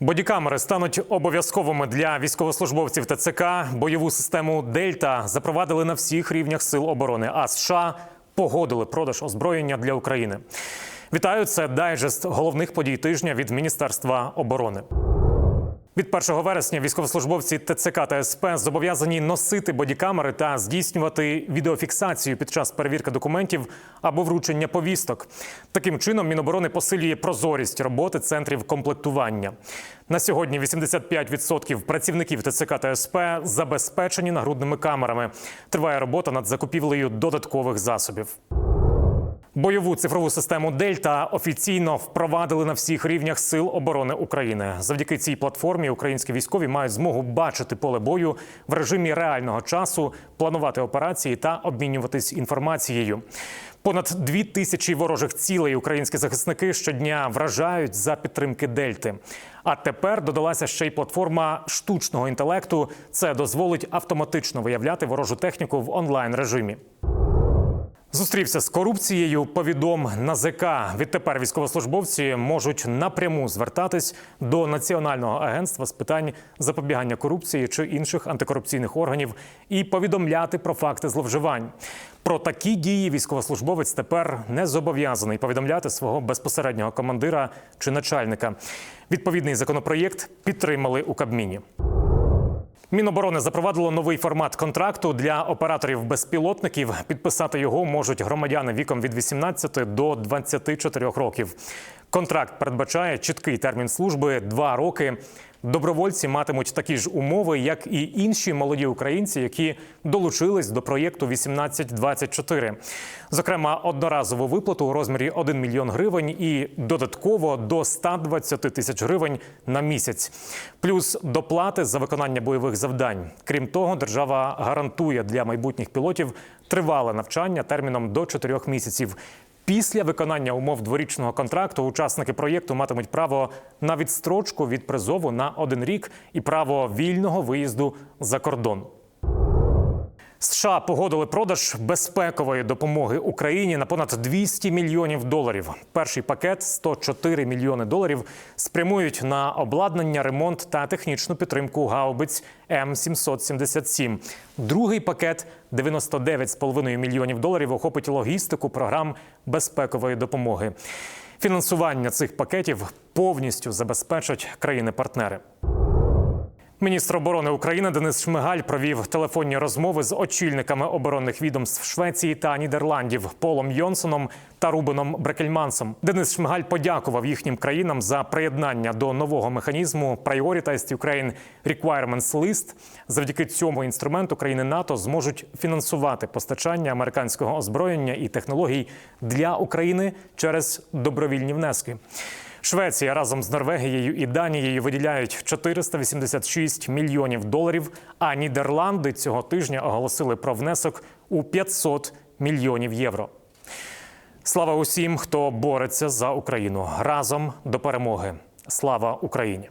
Бодікамери стануть обов'язковими для військовослужбовців ТЦК. Бойову систему Дельта запровадили на всіх рівнях сил оборони. А США погодили продаж озброєння для України. Вітаю, це дайджест головних подій тижня від Міністерства оборони. Від 1 вересня військовослужбовці ТЦК та СП зобов'язані носити бодікамери та здійснювати відеофіксацію під час перевірки документів або вручення повісток. Таким чином Міноборони посилює прозорість роботи центрів комплектування. На сьогодні 85% працівників ТЦК та СП забезпечені нагрудними камерами. Триває робота над закупівлею додаткових засобів. Бойову цифрову систему Дельта офіційно впровадили на всіх рівнях сил оборони України. Завдяки цій платформі українські військові мають змогу бачити поле бою в режимі реального часу, планувати операції та обмінюватись інформацією. Понад дві тисячі ворожих цілей українські захисники щодня вражають за підтримки Дельти. А тепер додалася ще й платформа штучного інтелекту. Це дозволить автоматично виявляти ворожу техніку в онлайн режимі. Зустрівся з корупцією. Повідом НАЗК. Відтепер військовослужбовці можуть напряму звертатись до Національного агентства з питань запобігання корупції чи інших антикорупційних органів і повідомляти про факти зловживань. Про такі дії військовослужбовець тепер не зобов'язаний повідомляти свого безпосереднього командира чи начальника. Відповідний законопроєкт підтримали у Кабміні. Міноборони запровадило новий формат контракту для операторів безпілотників. Підписати його можуть громадяни віком від 18 до 24 років. Контракт передбачає чіткий термін служби два роки. Добровольці матимуть такі ж умови, як і інші молоді українці, які долучились до проєкту 1824. Зокрема, одноразову виплату у розмірі 1 мільйон гривень і додатково до 120 тисяч гривень на місяць, плюс доплати за виконання бойових завдань. Крім того, держава гарантує для майбутніх пілотів тривале навчання терміном до 4 місяців. Після виконання умов дворічного контракту учасники проєкту матимуть право на відстрочку від призову на один рік і право вільного виїзду за кордон. США погодили продаж безпекової допомоги Україні на понад 200 мільйонів доларів. Перший пакет 104 мільйони доларів спрямують на обладнання, ремонт та технічну підтримку гаубиць М777. Другий пакет 99,5 мільйонів доларів охопить логістику програм безпекової допомоги. Фінансування цих пакетів повністю забезпечать країни-партнери. Міністр оборони України Денис Шмигаль провів телефонні розмови з очільниками оборонних відомств Швеції та Нідерландів Полом Йонсоном та Рубеном Брекельмансом. Денис Шмигаль подякував їхнім країнам за приєднання до нового механізму Prioritized Ukraine Requirements List. Завдяки цьому інструменту країни НАТО зможуть фінансувати постачання американського озброєння і технологій для України через добровільні внески. Швеція разом з Норвегією і Данією виділяють 486 мільйонів доларів. А Нідерланди цього тижня оголосили про внесок у 500 мільйонів євро. Слава усім, хто бореться за Україну разом до перемоги. Слава Україні!